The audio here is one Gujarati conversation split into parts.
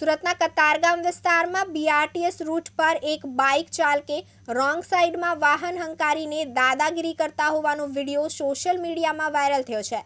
સુરતના કતારગામ વિસ્તારમાં બીઆરટીએસ રૂટ પર એક બાઇક ચાલકે રોંગ સાઈડમાં વાહન હંકારીને દાદાગીરી કરતા હોવાનો વીડિયો સોશિયલ મીડિયામાં વાયરલ થયો છે.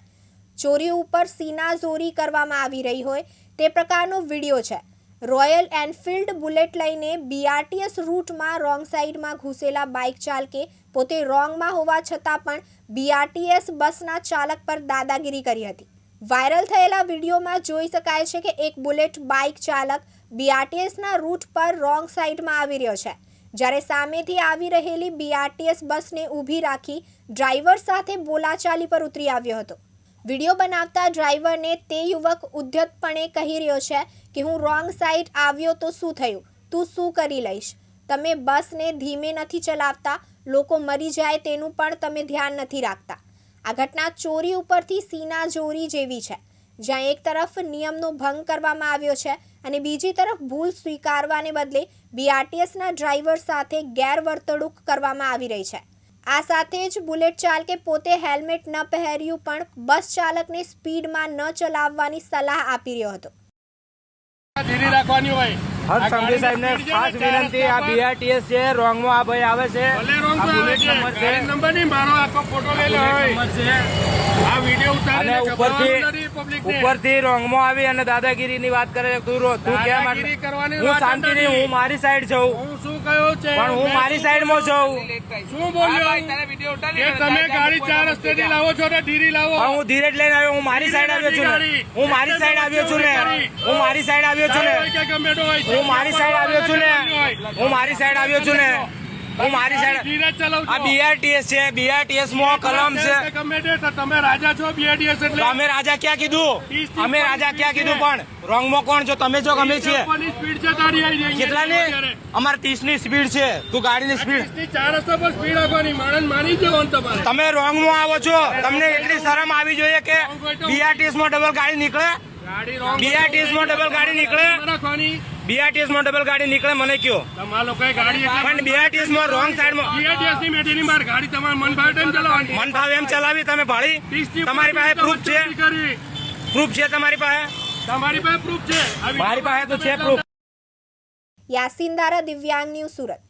ચોરી ઉપર સીનાઝોરી કરવામાં આવી રહી હોય તે પ્રકારનો વીડિયો છે. રોયલ એનફિલ્ડ બુલેટ લઈને બીઆરટીએસ રૂટમાં રોંગ સાઈડમાં ઘૂસેલા બાઇક ચાલકે પોતે રોંગમાં હોવા છતાં પણ બીઆરટીએસ બસના ચાલક પર દાદાગીરી કરી હતી. વાયરલ થયેલા વિડીયોમાં જોઈ શકાય છે કે એક બુલેટ બાઇક ચાલક બીઆરટીએસના રૂટ પર રોંગ સાઈડમાં આવી રહ્યો છે. જ્યારે સામેથી આવી રહેલી બીઆરટીએસ બસને ઊભી રાખી ડ્રાઈવર સાથે બોલાચાલી પર ઉતરી આવ્યો હતો. વીડિયો બનાવતા ડ્રાઈવરને તે યુવક ઉદ્ધતપણે કહી રહ્યો છે કે, હું રોંગ સાઈડ આવ્યો તો શું થયું? તું શું કરી લઈશ? તમે બસને ધીમે નથી ચલાવતા, લોકો મરી જાય તેનું પણ તમે ધ્યાન નથી રાખતા. આ ઘટના ચોરી ઉપરથી સીના ચોરી જેવી છે. જ્યાં એક તરફ નિયમનો ભંગ કરવામાં આવ્યો છે અને બીજી તરફ ભૂલ સ્વીકારવાને બદલે બીઆરટીએસના ડ્રાઈવર સાથે ગેરવર્તણૂક કરવામાં આવી રહી છે. આ સાથે જ બુલેટ ચાલકે પોતે હેલ્મેટ ન પહેર્યું પણ બસ ચાલકને સ્પીડમાં ન ચલાવવાની સલાહ આપી રહ્યો હતો. ધીરી રાખવાની હોય. હર્ષ સંઘવી સાહેબને ખાસ વિનંતી આ બીઆરટીએસ છે રોંગમાં આ ભાઈ આવે છે રોંગ નંબર નહીં મારો આખો ફોટો લઈ લે આ વીડિયો ઉપરથી. ઉપરથી રોંગમાં આવી અને દાદાગીરીની વાત કરે તું રો- તું કેમ દાદાગીરી કરવાની હું જ શાંતિથી હું મારી સાઈડ છું હું છે? પણ હું મારી સાઈડમાં? છું. શું બોલ્યો? કે તમે ગાડી ચાર રસ્તેથી લાવો છો ને ધીરી લાવો. હું ધીરે જ લઈને આવ્યો. હું મારી સાઈડ આવ્યો છું હું મારી સાઈડ આવ્યો છું ને. હું મારી સાઈડ આવ્યો છું ને. હું મારી સાઈડ આવ્યો છું ને. હું મારી સાઈડ આવ્યો છું ને. હું મારી સાઈડ જ. આ બીઆરટીએસ છે બીઆરટીએસમાં કલમ છે. તમે રાજા એટલે અમે રાજા ક્યાં કીધું? અમે રાજા ક્યાં કીધું પણ? રોંગમાં કોણ છો? તમે છો ગમે છીએ. અમારે ત્રીસની? સ્પીડ છે. તું ગાડીની સ્પીડ ચાર રસ્તા પર સ્પીડ આપવાની માણસ માની જવાનું તમારે. તમે રોંગમાં આવો છો. તમને એટલી શરમ આવી જોઈએ કે બીઆરટીએસમાં ડબલ ગાડી નીકળે? ગાડી માં ડબલ ગાડી નીકળે? બીઆરટીએસમાં ડબલ ગાડી નીકળે મને કયો. પણ બીઆરટીએસમાં રોંગ સાઈડમાં ની ગાડી તમારે મન ભાવે તેમ ચલાવવાની. મન ભાવે એમ ચલાવી તમે ભાળી. તમારી પાસે પ્રૂફ છે. પ્રૂફ છે તમારી પાસે? તમારી પાસે પ્રૂફ છે. મારી પાસે તો છે પ્રૂફ યાસીન દારા દિવ્યાંગ ન્યૂઝ સુરત.